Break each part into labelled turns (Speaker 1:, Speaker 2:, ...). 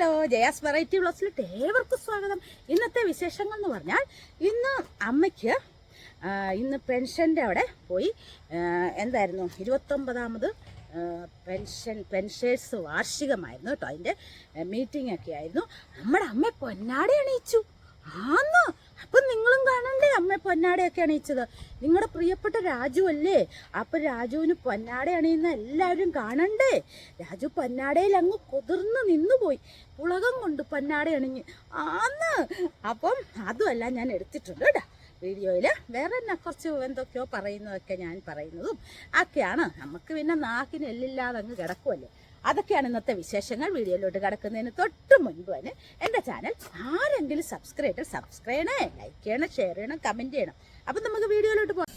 Speaker 1: Hello Jaya's variety ബ്ലോസിലിട്ട് ഏവർക്കും സ്വാഗതം. ഇന്നത്തെ വിശേഷങ്ങൾ എന്ന് പറഞ്ഞാൽ ഇന്ന് അമ്മയ്ക്ക് ഇന്ന് പെൻഷന്റെ അവിടെ പോയി എന്തായിരുന്നു ഇരുപത്തൊമ്പതാമത് പെൻഷൻ പെൻഷേഴ്സ് വാർഷികമായിരുന്നു കേട്ടോ. അതിന്റെ മീറ്റിംഗ് ഒക്കെ ആയിരുന്നു. നമ്മുടെ അമ്മ പൊന്നാടെ അണിയിച്ചു. ആന്ന് അപ്പം നിങ്ങളും കാണണ്ടേ? അമ്മ പൊന്നാടയൊക്കെ അണിയിച്ചത്. നിങ്ങളുടെ പ്രിയപ്പെട്ട രാജു അല്ലേ? അപ്പൊ രാജുവിന് പൊന്നാട അണിയുന്ന എല്ലാവരും കാണണ്ടേ? രാജു പൊന്നാടയിൽ അങ്ങ് കുതിർന്ന് നിന്നുപോയി. പുളകം കൊണ്ട് പൊന്നാട അണിഞ്ഞ്. ആന്ന്. അപ്പം അതുമല്ല ഞാൻ എടുത്തിട്ടുണ്ട് കേട്ടോ വീഡിയോയിൽ വേറെ തന്നെ കുറച്ച് എന്തൊക്കെയോ പറയുന്നതൊക്കെ ഞാൻ പറയുന്നതും ഒക്കെയാണ്. നമുക്ക് പിന്നെ നാക്കിന് എല്ലില്ലാതെ അങ്ങ് കിടക്കുമല്ലേ അതൊക്കെയാണ് ഇന്നത്തെ വിശേഷങ്ങൾ. വീഡിയോയിലോട്ട് കിടക്കുന്നതിന് തൊട്ട് മുൻപ് തന്നെ എന്റെ ചാനൽ ആരെങ്കിലും സബ്സ്ക്രൈബ് സബ്സ്ക്രൈബ് ചെയ്യണേ ലൈക്ക് ചെയ്യണം ഷെയർ ചെയ്യണം കമന്റ് ചെയ്യണം. അപ്പം നമുക്ക് വീഡിയോയിലോട്ട് പോകാം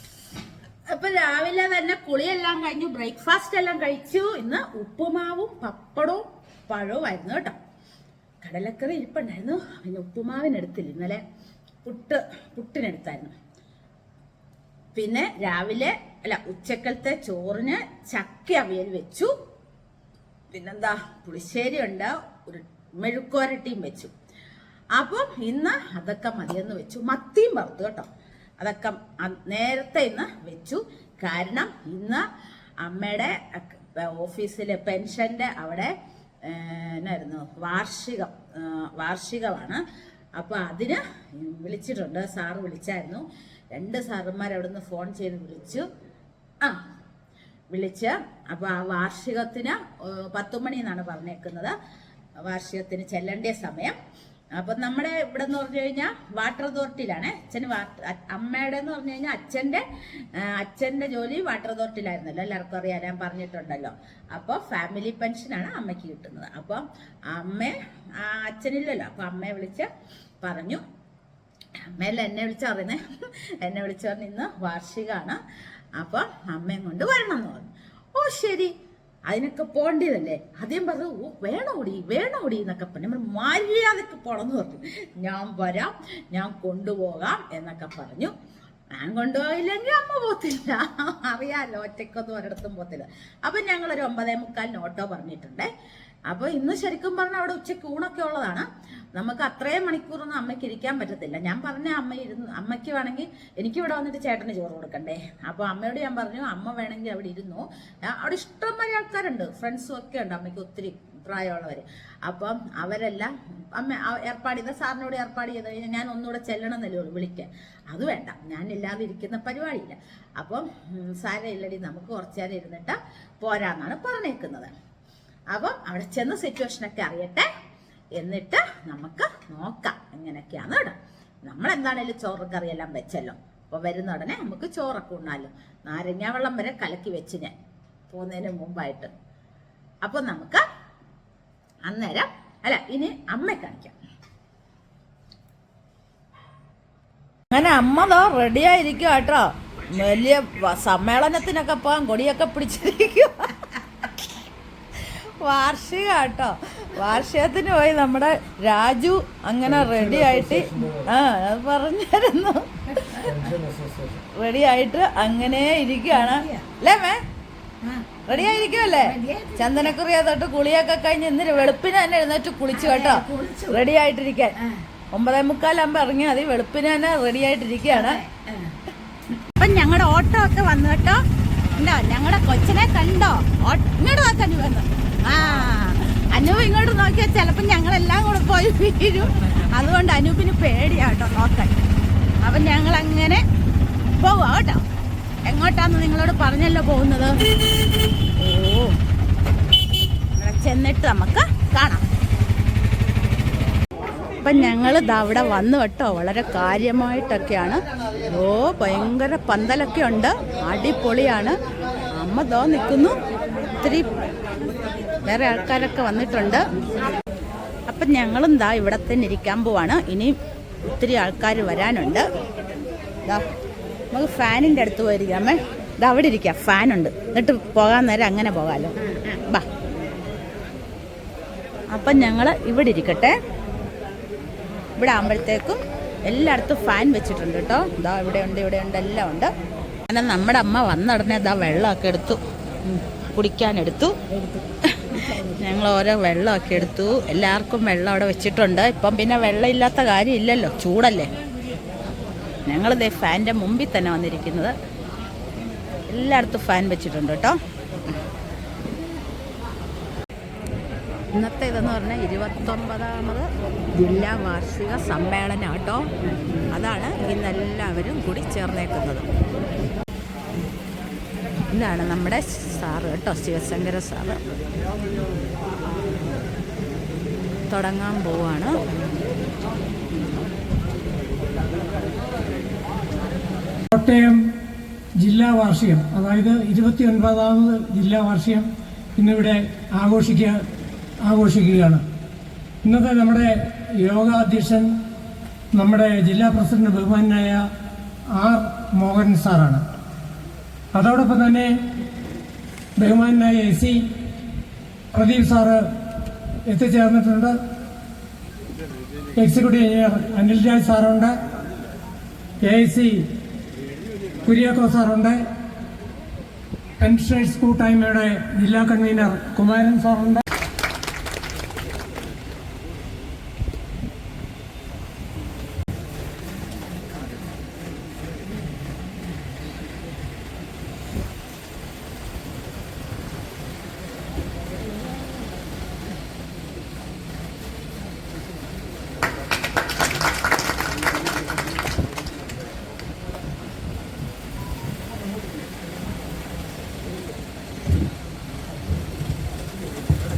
Speaker 1: അപ്പൊ രാവിലെ തന്നെ കുളിയെല്ലാം കഴിഞ്ഞു ബ്രേക്ക്ഫാസ്റ്റ് എല്ലാം കഴിച്ചു. ഇന്ന് ഉപ്പുമാവും പപ്പടവും പഴവും ആയിരുന്നു കേട്ടോ. കടലക്കറി ഇരിപ്പുണ്ടായിരുന്നു. പിന്നെ ഉപ്പുമാവിനെടുത്തില്ല ഇന്നലെ പുട്ട് പുട്ടിനെടുത്തായിരുന്നു പിന്നെ രാവിലെ അല്ല ഉച്ചക്കലത്തെ ചോറിന് ചക്ക അവിയൽ വെച്ചു. പിന്നെന്താ പുളിശ്ശേരി ഉണ്ട് ഒരു മെഴുക്കോരട്ടിയും വെച്ചു. അപ്പം ഇന്ന് അതൊക്കെ മതിയെന്ന് വെച്ചു. മത്തിയും വറുത്തു കേട്ടോ. അതൊക്കെ നേരത്തെ ഇന്ന് വെച്ചു. കാരണം ഇന്ന് അമ്മയുടെ ഓഫീസിലെ പെൻഷന്റെ അവിടെ എന്നായിരുന്നു വാർഷികം വാർഷികമാണ്. അപ്പോൾ അതിന് വിളിച്ചിട്ടുണ്ട്. സാറ് വിളിച്ചായിരുന്നു. രണ്ട് സാറുമാർ അവിടുന്ന് ഫോൺ ചെയ്ത് വിളിച്ചു. ആ വിളിച്ച് അപ്പോൾ ആ വാർഷികത്തിന് പത്ത് മണി എന്നാണ് പറഞ്ഞേക്കുന്നത്. വാർഷികത്തിന് ചെല്ലേണ്ട സമയം. അപ്പം നമ്മുടെ ഇവിടെ എന്ന് പറഞ്ഞു കഴിഞ്ഞാൽ വാട്ടർ അതോറിറ്റിയിലാണ്. വാട്ടർ അമ്മയുടെ എന്ന് പറഞ്ഞു കഴിഞ്ഞാൽ അച്ഛന്റെ അച്ഛന്റെ ജോലി വാട്ടർ അതോറിറ്റിയിലായിരുന്നല്ലോ. എല്ലാവർക്കും അറിയാം ഞാൻ പറഞ്ഞിട്ടുണ്ടല്ലോ. അപ്പോൾ ഫാമിലി പെൻഷനാണ് അമ്മയ്ക്ക് കിട്ടുന്നത്. അപ്പം അമ്മ അച്ഛനില്ലല്ലോ. അപ്പം അമ്മയെ വിളിച്ച് പറഞ്ഞു. അമ്മയല്ല എന്നെ വിളിച്ച് പറയുന്നേ? എന്നെ വിളിച്ച് പറഞ്ഞ് ഇന്ന് വാർഷികമാണ് അപ്പം അമ്മയും കൊണ്ട് വരണം എന്ന് പറഞ്ഞു. ഓ ശരി. അതിനൊക്കെ പോണ്ടതല്ലേ ആദ്യം പറഞ്ഞു ഓ വേണോടി വേണോടി എന്നൊക്കെ പറഞ്ഞു. നമ്മൾ മര്യാദയ്ക്ക് പോണമെന്ന് പറഞ്ഞു. ഞാൻ വരാം ഞാൻ കൊണ്ടുപോകാം എന്നൊക്കെ പറഞ്ഞു. ഞാൻ കൊണ്ടുപോയില്ലെങ്കിൽ അമ്മ പോത്തില്ല. അറിയാലോ ഒറ്റക്കൊന്നും ഒരിടത്തും പോത്തില്ല. അപ്പം ഞങ്ങളൊരു ഒമ്പതേ മുക്കാലിന് ഓട്ടോ പറഞ്ഞിട്ടുണ്ടേ. അപ്പോൾ ഇന്ന് ശരിക്കും പറഞ്ഞാൽ അവിടെ ഉച്ചയ്ക്ക് ഊണൊക്കെ ഉള്ളതാണ്. നമുക്ക് അത്രയും മണിക്കൂറൊന്നും അമ്മയ്ക്ക് ഇരിക്കാൻ പറ്റത്തില്ല. ഞാൻ പറഞ്ഞ അമ്മ ഇരുന്ന് അമ്മയ്ക്ക് വേണമെങ്കിൽ എനിക്ക് ഇവിടെ വന്നിട്ട് ചേട്ടന് ചോറ് കൊടുക്കണ്ടേ? അപ്പോൾ അമ്മയോട് ഞാൻ പറഞ്ഞു അമ്മ വേണമെങ്കിൽ അവിടെ ഇരുന്നു. അവിടെ ഇഷ്ടം ഇഷ്ടംമാതിരി ആൾക്കാരുണ്ട്. ഫ്രണ്ട്സും ഒക്കെ ഉണ്ട്. അമ്മയ്ക്ക് ഒത്തിരി പ്രായമുള്ളവർ അപ്പം അവരെല്ലാം അമ്മ ഏർപ്പാട് ചെയ്ത സാറിനോട് ഏർപ്പാട് ചെയ്ത് കഴിഞ്ഞാൽ ഞാൻ ഒന്നുകൂടെ ചെല്ലണം എന്നല്ലേ ഉള്ളൂ വിളിക്കാൻ. അത് വേണ്ട. ഞാൻ ഇല്ലാതെ ഇരിക്കുന്ന പരിപാടിയില്ല. അപ്പം സാരമില്ലടി. നമുക്ക് കുറച്ചു നേരം ഇരുന്നിട്ട് പോരാന്നാണ് പറഞ്ഞേക്കുന്നത്. അപ്പം അവിടെ ചെന്ന് സിറ്റുവേഷനൊക്കെ അറിയട്ടെ. എന്നിട്ട് നമുക്ക് നോക്കാം എങ്ങനെയൊക്കെയാണ് കേട്ടോ. നമ്മൾ എന്താണേലും ചോറ് കറിയെല്ലാം വെച്ചല്ലോ. അപ്പോൾ വരുന്ന ഉടനെ നമുക്ക് ചോറൊക്കെ ഉണ്ണാലോ. നാരങ്ങാ വെള്ളം വരെ കലക്കി വെച്ച് ഞാൻ പോകുന്നതിന് മുമ്പായിട്ട്. അപ്പോൾ നമുക്ക് അന്നേരം അല്ല ഇനി അമ്മയെ കാണിക്കാം.
Speaker 2: അങ്ങനെ അമ്മ ദോ റെഡി ആയിരിക്കും കേട്ടോ. വലിയ സമ്മേളനത്തിനൊക്കെ പോകാൻ കൊടിയൊക്കെ പിടിച്ചിരിക്കും വാർഷിക കേട്ടോ വാർഷികത്തിന് പോയി നമ്മുടെ രാജു അങ്ങനെ റെഡി ആയിട്ട് ആ അത് പറഞ്ഞായിരുന്നു റെഡി ആയിട്ട് അങ്ങനെ ഇരിക്കുകയാണ്. അല്ലേ മേ? റെഡി ആയിരിക്കുമല്ലേ ചന്ദനക്കുറിയ തൊട്ട് കുളിയൊക്കെ കഴിഞ്ഞ് ഇന്ന് വെളുപ്പിന് തന്നെ എഴുന്നേറ്റ് കുളിച്ചു കേട്ടോ. റെഡി ആയിട്ടിരിക്കാൻ. ഒമ്പതേ മുക്കാലാകുമ്പോ ഇറങ്ങിയാൽ മതി. വെളുപ്പിന് തന്നെ റെഡി ആയിട്ടിരിക്കുകയാണ്.
Speaker 1: അപ്പം ഞങ്ങളുടെ ഓട്ടോ ഒക്കെ വന്നു കേട്ടോ. ഉണ്ടോ ഞങ്ങളുടെ കൊച്ചിനെ കണ്ടോ? ഇങ്ങോട്ട് നോക്കാൻ വന്നു. ആ അനൂപ് ഇങ്ങോട്ട് നോക്കിയാൽ ചിലപ്പോൾ ഞങ്ങളെല്ലാം കൂടെ പോയി വീഴും. അതുകൊണ്ട് അനൂപിന് പേടിയാട്ടോ നോക്കാൻ. അപ്പം ഞങ്ങൾ അങ്ങനെ പോവാ കേട്ടോ. എങ്ങോട്ടാന്ന് നിങ്ങളോട് പറഞ്ഞല്ലോ പോകുന്നത്? ഓ ചെന്നിട്ട് നമുക്ക് കാണാം. അപ്പം ഞങ്ങൾ അവിടെ വന്നു കേട്ടോ. വളരെ കാര്യമായിട്ടൊക്കെയാണ്. ഓ ഭയങ്കര പന്തലൊക്കെ ഉണ്ട്. അടിപൊളിയാണ്. അമ്മ ദോ നിൽക്കുന്നു ഒത്തിരി വേറെ ആൾക്കാരൊക്കെ വന്നിട്ടുണ്ട്. അപ്പം ഞങ്ങളും ദാ ഇവിടെ തന്നെ ഇരിക്കാൻ പോവാണ്. ഇനിയും ഒത്തിരി ആൾക്കാർ വരാനുണ്ട്. ദാ നമുക്ക് ഫാനിന്റെ അടുത്ത് പോയിരിക്കാമേ ഇത് അവിടെ ഇരിക്കാം. ഫാനുണ്ട്. എന്നിട്ട് പോകാൻ നേരം അങ്ങനെ പോകാമല്ലോ ബാ. അപ്പം ഞങ്ങൾ ഇവിടെ ഇരിക്കട്ടെ. ഇവിടെ ആകുമ്പോഴത്തേക്കും എല്ലായിടത്തും ഫാൻ വെച്ചിട്ടുണ്ട് കേട്ടോ. ഇതാ ഇവിടെ ഉണ്ട് ഇവിടെ ഉണ്ട് എല്ലാം ഉണ്ട്. അങ്ങനെ നമ്മുടെ അമ്മ വന്നടനെ ഇതാ വെള്ളമൊക്കെ എടുത്തു. കുടിക്കാനെടുത്തു ഞങ്ങൾ ഓരോ വെള്ളമൊക്കെ എടുത്തു. എല്ലാവർക്കും വെള്ളം അവിടെ വെച്ചിട്ടുണ്ട്. ഇപ്പം പിന്നെ വെള്ളം ഇല്ലാത്ത കാര്യമില്ലല്ലോ. ചൂടല്ലേ? ഞങ്ങളിതേ ഫാന്റെ മുമ്പിൽ തന്നെ വന്നിരിക്കുന്നത്. എല്ലായിടത്തും ഫാൻ വെച്ചിട്ടുണ്ട് കേട്ടോ. ഇന്നത്തെ ഇതെന്ന് പറഞ്ഞാൽ ഇരുപത്തൊമ്പതാമത് ജില്ലാ വാർഷിക സമ്മേളനം കേട്ടോ. അതാണ് ഇന്നെല്ലാവരും കൂടി ചേർന്നേക്കുന്നത്. ഇതാണ് നമ്മുടെ സാറ് കേട്ടോ ശിവശങ്കര സാറ്. തുടങ്ങാൻ പോവാണ്.
Speaker 3: കോട്ടയം ജില്ലാ വാർഷികം അതായത് ഇരുപത്തി ഒൻപതാമത് ജില്ലാ വാർഷികം ഇന്നിവിടെ ആഘോഷിക്കുക ആഘോഷിക്കുകയാണ്. ഇന്നത്തെ നമ്മുടെ യോഗാധ്യക്ഷൻ നമ്മുടെ ജില്ലാ പ്രസിഡന്റ് ബഹുമാനായ ആർ മോഹൻ സാറാണ്. അതോടൊപ്പം തന്നെ ബഹുമാനായ എ സി പ്രദീപ് സാറ് എത്തിച്ചേർന്നിട്ടുണ്ട്. എക്സിക്യൂട്ടീവ് എഞ്ചിനീയർ അനിൽ രാജ് സാറുണ്ട്. എ ഐ സി കുര്യാക്കോ സാറുണ്ട്. പെൻഷനേഴ്സ് കൂട്ടായ്മയുടെ ജില്ലാ കൺവീനർ കുമാരൻ സാറുണ്ട്.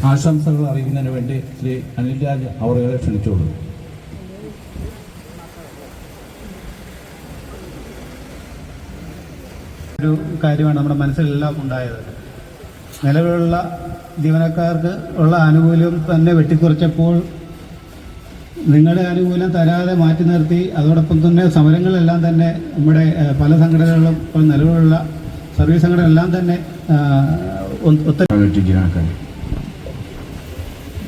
Speaker 4: ആശംസകൾ അറിയിക്കുന്നതിന് വേണ്ടി ശ്രീ അനിൽ രാജ് അവറുകളെ ക്ഷണിച്ചോളൂ
Speaker 5: ഒരു കാര്യമാണ് നമ്മുടെ മനസ്സിലെല്ലാം ഉണ്ടായത്. നിലവിലുള്ള ജീവനക്കാർക്ക് ഉള്ള ആനുകൂല്യം തന്നെ വെട്ടിക്കുറച്ചപ്പോൾ നിങ്ങളുടെ ആനുകൂല്യം തരാതെ മാറ്റി നിർത്തി അതോടൊപ്പം തന്നെ സമരങ്ങളെല്ലാം തന്നെ നമ്മുടെ പല സംഘടനകളും ഇപ്പോൾ നിലവിലുള്ള സർവീസ് സംഘടനകളെല്ലാം തന്നെ
Speaker 6: ഒത്തിരി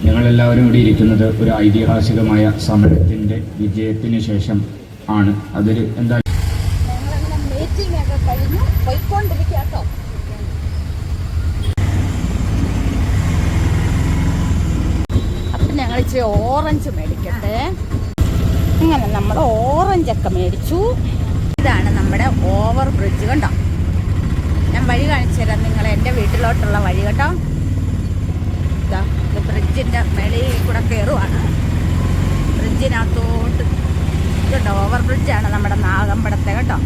Speaker 6: ഞങ്ങളെല്ലാവരും ഇവിടെ ഇരിക്കുന്നത് ഒരു ഐതിഹാസികമായ സമരത്തിന്റെ വിജയത്തിന് ശേഷം ആണ്. അതൊരു എന്താ
Speaker 1: ഓറഞ്ച് മേടിക്കട്ടെ. അങ്ങനെ നമ്മൾ ഓറഞ്ചൊക്കെ മേടിച്ചു. ഇതാണ് നമ്മുടെ ഓവർ ബ്രിഡ്ജ് കണ്ടോ? ഞാൻ വഴി കാണിച്ചു തരാം നിങ്ങൾ എന്റെ വീട്ടിലോട്ടുള്ള വഴി കേട്ടോ. ഇതാ ബ്രിഡ്ജിന്റെ മേളിൽ കൂടെ കയറുവാണ് ബ്രിഡ്ജിനകത്തോട്ട് കേട്ടോ ഓവർ ബ്രിഡ്ജാണ് നമ്മുടെ നാഗമ്പടത്തെ കേട്ടോ.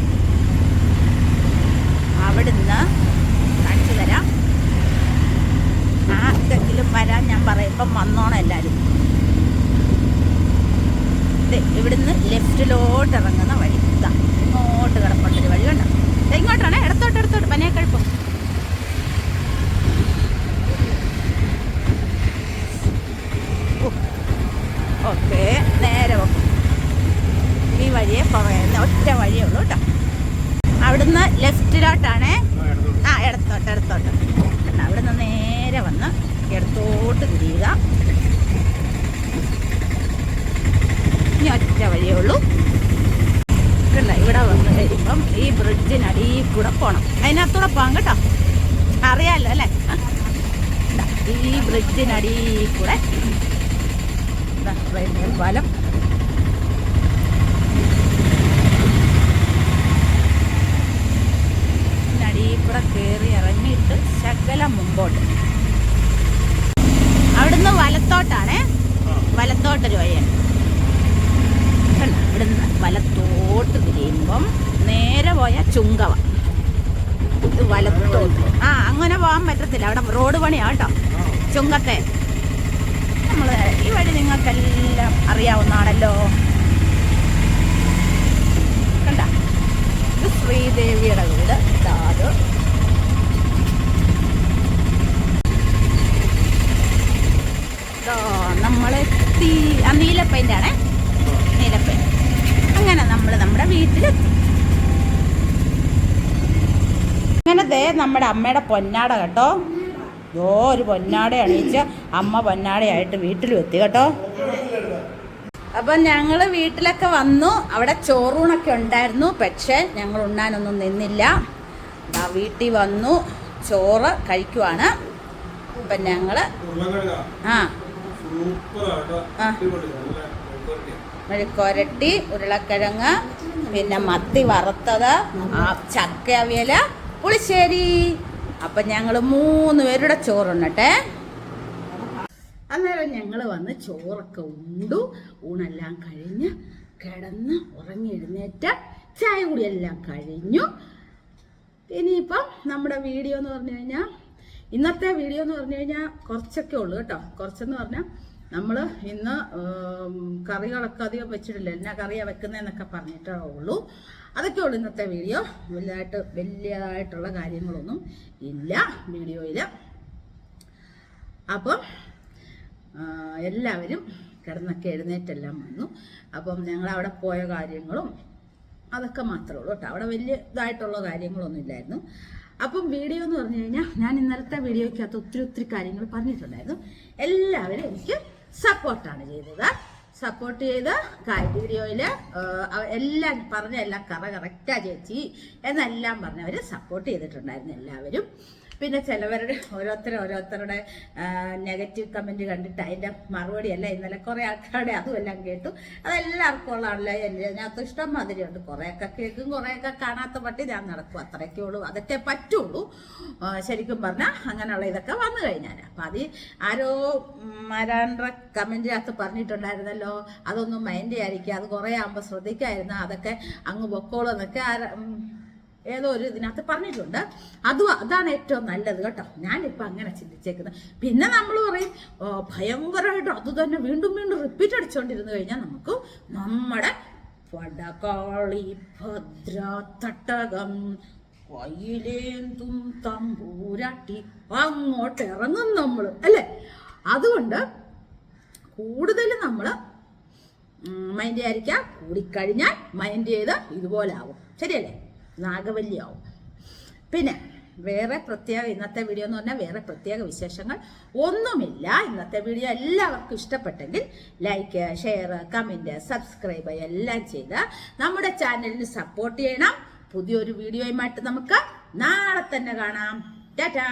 Speaker 1: അവിടുന്ന് കാണിച്ചു തരാം. ആർക്കെങ്കിലും വരാൻ ഞാൻ പറയുമ്പം വന്നോണം എല്ലാവരും ഇവിടുന്ന് ലെഫ്റ്റിലോട്ട് ഇറങ്ങുന്ന വഴി. ഇതാ ഇങ്ങോട്ട് കിടപ്പുണ്ടൊരു വഴി കണ്ടോ? ഇങ്ങോട്ടാണ്. ഇടത്തോട്ട് ഇടത്തോട്ട്. പനിയെ ഓക്കെ നേരെ വെക്കും ഈ വഴിയെ പറയുന്ന ഒറ്റ വഴിയേ ഉള്ളൂ കേട്ടോ അവിടുന്ന് ലെഫ്റ്റിലോട്ടാണേ ആ ഇടത്തോട്ട് ഇടത്തോട്ട് കണ്ടോ, അവിടുന്ന് നേരെ വന്ന് ഇടത്തോട്ട് തിരിയുക ഇനി ഒറ്റ വഴിയേ ഉള്ളൂ കണ്ട കഴിയുമ്പം ഈ ബ്രിഡ്ജിനടിയിൽ കൂടെ പോകണം അതിനകത്തൂടെ പോകാം കേട്ടോ. അറിയാമല്ലോ അല്ലേ? ഈ ബ്രിഡ്ജിനടിയിൽ കൂടെ. റെയിൽവേ പാലം നടിയിൽ കൂടെ കയറി ഇറങ്ങിയിട്ട് ശകലം മുമ്പോട്ട്. അവിടുന്ന് വലത്തോട്ടാണേ. വലത്തോട്ടൊരു വഴിയാണ്? ഇവിടുന്ന് വലത്തോട്ട് തിരിയുമ്പം നേരെ പോയ ചുങ്കവ. ഇത് വലത്തോട്ട്. ആ അങ്ങനെ പോകാൻ പറ്റത്തില്ല. അവിടെ റോഡ് പണിയാ കേട്ടോ. ചുങ്കത്തെ. നമ്മൾ ഈ വഴി നിങ്ങൾക്കെല്ലാം അറിയാവുന്നതാണല്ലോ. കണ്ട? ഇത് ശ്രീദേവിയുടെ വീട്. ഇതാ അത്. നമ്മളെത്തി ആ നീലപ്പൈന്റെ ആണേ നീലപ്പൈൻ അങ്ങനെ നമ്മൾ നമ്മുടെ വീട്ടിലെത്തി. അങ്ങനെ ദേ നമ്മുടെ അമ്മയുടെ പൊന്നാട കേട്ടോ. ഓ ഒരു പൊന്നാട അണിയിച്ച് അമ്മ പൊന്നാടയായിട്ട് വീട്ടിൽ എത്തി കേട്ടോ. അപ്പം ഞങ്ങൾ വീട്ടിലൊക്കെ വന്നു. അവിടെ ചോറൂണൊക്കെ ഉണ്ടായിരുന്നു. പക്ഷേ ഞങ്ങൾ ഉണ്ണാനൊന്നും നിന്നില്ല. വീട്ടിൽ വന്നു. ചോറ് കഴിക്കുവാണ്. അപ്പം ഞങ്ങൾ ആ. മെഴുക്കുരട്ടി ഉരുളക്കിഴങ്ങ് പിന്നെ മത്തി വറുത്തത് ചക്ക അവിയൽ പുളിശ്ശേരി. അപ്പം ഞങ്ങൾ മൂന്ന് പേരുടെ ചോറുണ്ണട്ടെ. അന്നേരം ഞങ്ങൾ വന്ന് ചോറൊക്കെ ഉണ്ടു. ഊണെല്ലാം കഴിഞ്ഞ് കിടന്ന് ഉറങ്ങി എഴുന്നേറ്റ് ചായ കുടിയെല്ലാം കഴിഞ്ഞു. ഇനിയിപ്പം നമ്മുടെ വീഡിയോ എന്ന് പറഞ്ഞു കഴിഞ്ഞാൽ ഇന്നത്തെ വീഡിയോ എന്ന് പറഞ്ഞു കഴിഞ്ഞാൽ കുറച്ചൊക്കെ ഉള്ളു കേട്ടോ. കുറച്ചെന്ന് പറഞ്ഞാൽ നമ്മൾ ഇന്ന് കറികളൊക്കെ അധികം വെച്ചിട്ടില്ല. എന്നാ കറിയാണ് വെക്കുന്നതെന്നൊക്കെ പറഞ്ഞിട്ടേ ഉള്ളൂ. അതൊക്കെ ഉള്ളൂ ഇന്നത്തെ വീഡിയോ. വലുതായിട്ട് വലിയതായിട്ടുള്ള കാര്യങ്ങളൊന്നും ഇല്ല വീഡിയോയിൽ അപ്പം എല്ലാവരും കിടന്നൊക്കെ എഴുന്നേറ്റെല്ലാം വന്നു. അപ്പം ഞങ്ങൾ അവിടെ പോയ കാര്യങ്ങളും അതൊക്കെ മാത്രമേ ഉള്ളൂ കേട്ടോ. അവിടെ വലിയതായിട്ടുള്ള കാര്യങ്ങളൊന്നും ഇല്ലായിരുന്നു. അപ്പം വീഡിയോ എന്ന് പറഞ്ഞു കഴിഞ്ഞാൽ ഞാൻ ഇന്നലത്തെ വീഡിയോയ്ക്കകത്ത് ഒത്തിരി ഒത്തിരി കാര്യങ്ങൾ പറഞ്ഞിട്ടുണ്ടായിരുന്നു. എല്ലാവരും എനിക്ക് സപ്പോർട്ടാണ് ചെയ്തത്. സപ്പോർട്ട് ചെയ്ത് വീഡിയോയിൽ എല്ലാം പറഞ്ഞ എല്ലാം കറ കറക്റ്റാ ചേച്ചി എന്നെല്ലാം പറഞ്ഞവർ സപ്പോർട്ട് ചെയ്തിട്ടുണ്ടായിരുന്നു എല്ലാവരും. പിന്നെ ചിലവരുടെ ഓരോരുത്തർ ഓരോരുത്തരുടെ നെഗറ്റീവ് കമന്റ് കണ്ടിട്ട് അതിന്റെ മറുപടി അല്ല? ഇന്നലെ കുറേ ആൾക്കാരുടെ അതുമെല്ലാം കേട്ടു. അതെല്ലാവർക്കും ഉള്ളതാണല്ലോ. അതിനകത്ത് ഇഷ്ടം മാതിരിയുണ്ട് കുറേയൊക്കെ കേൾക്കും കുറേയൊക്കെ കാണാത്ത പട്ടി ഞാൻ നടക്കും. അത്രയൊക്കെ ഉള്ളൂ. അതൊക്കെ പറ്റുള്ളൂ. ശരിക്കും പറഞ്ഞാൽ അങ്ങനെയുള്ള ഇതൊക്കെ വന്നു കഴിഞ്ഞാൽ അപ്പം അത് ആരോ മരാണ്ട കമന്റിനകത്ത് പറഞ്ഞിട്ടുണ്ടായിരുന്നല്ലോ. അതൊന്നും മൈൻഡ് ചെയ്യാതിരിക്കുക. അത് കുറേ ആകുമ്പോൾ ശ്രദ്ധിക്കായിരുന്നു അതൊക്കെ അങ്ങ് പൊക്കോളൂ എന്നൊക്കെ ഏതോ ഒരു ഇതിനകത്ത് പറഞ്ഞിട്ടുണ്ട്. അതും അതാണ് ഏറ്റവും നല്ലത് കേട്ടോ. ഞാനിപ്പോൾ അങ്ങനെ ചിന്തിച്ചേക്കുന്നത്. പിന്നെ നമ്മൾ പറയും "ഓ, ഭയങ്കരമായിട്ട് അത് തന്നെ വീണ്ടും വീണ്ടും റിപ്പീറ്റ് അടിച്ചുകൊണ്ടിരുന്നു കഴിഞ്ഞാൽ നമുക്ക് നമ്മുടെ വടകാളി ഭദ്ര തട്ടകം കയ്യിലേന്തും തമ്പൂരാട്ടി അങ്ങോട്ട് ഇറങ്ങും നമ്മൾ അല്ലേ? അതുകൊണ്ട് കൂടുതൽ നമ്മൾ മൈൻഡ് ചെയ്യാതിരിക്കുക. കൂടിക്കഴിഞ്ഞാൽ മൈൻഡ് ചെയ്ത് ഇതുപോലെ ആവും. ശരിയല്ലേ? നാഗവല്യാവും പിന്നെ വേറെ പ്രത്യേക ഇന്നത്തെ വീഡിയോ എന്ന് പറഞ്ഞാൽ വേറെ പ്രത്യേക വിശേഷങ്ങൾ ഒന്നുമില്ല. ഇന്നത്തെ വീഡിയോ എല്ലാവർക്കും ഇഷ്ടപ്പെട്ടെങ്കിൽ ലൈക്ക് ഷെയർ കമന്റ് സബ്സ്ക്രൈബ് എല്ലാം ചെയ്ത് നമ്മുടെ ചാനലിന് സപ്പോർട്ട് ചെയ്യണം. പുതിയൊരു വീഡിയോയുമായിട്ട് നമുക്ക് നാളെ തന്നെ കാണാം. ടാറ്റാ!